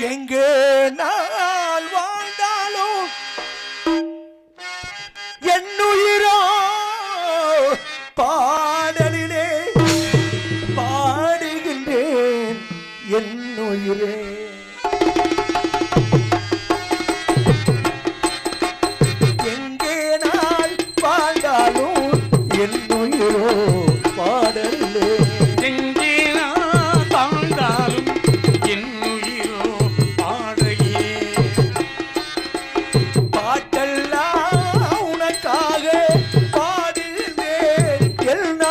எங்கே நான் வாழ்ந்தாலோ என்னுயிரோ பாடலிலே பாடுகின்றேன் என்னுயிரே. எங்கே நான் வாழ்ந்தாலும் என்னுயிரோ Yeah.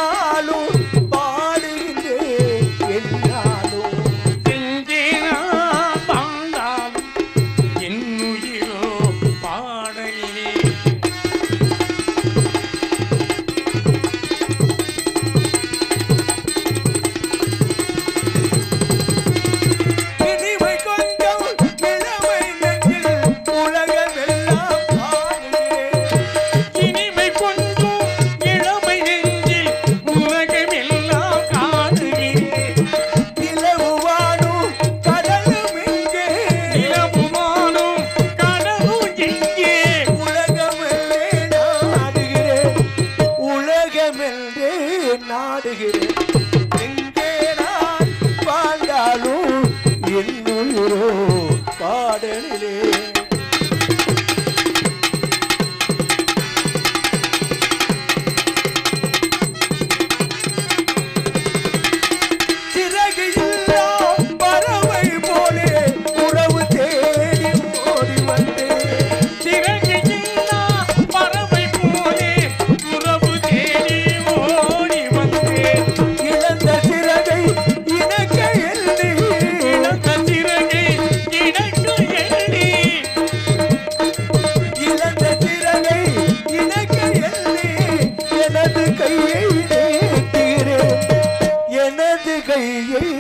நாடுகிறேன். எங்கே நான் வாழ்ந்தாலும் என்னுயிரோ பாடலிலே. yeah.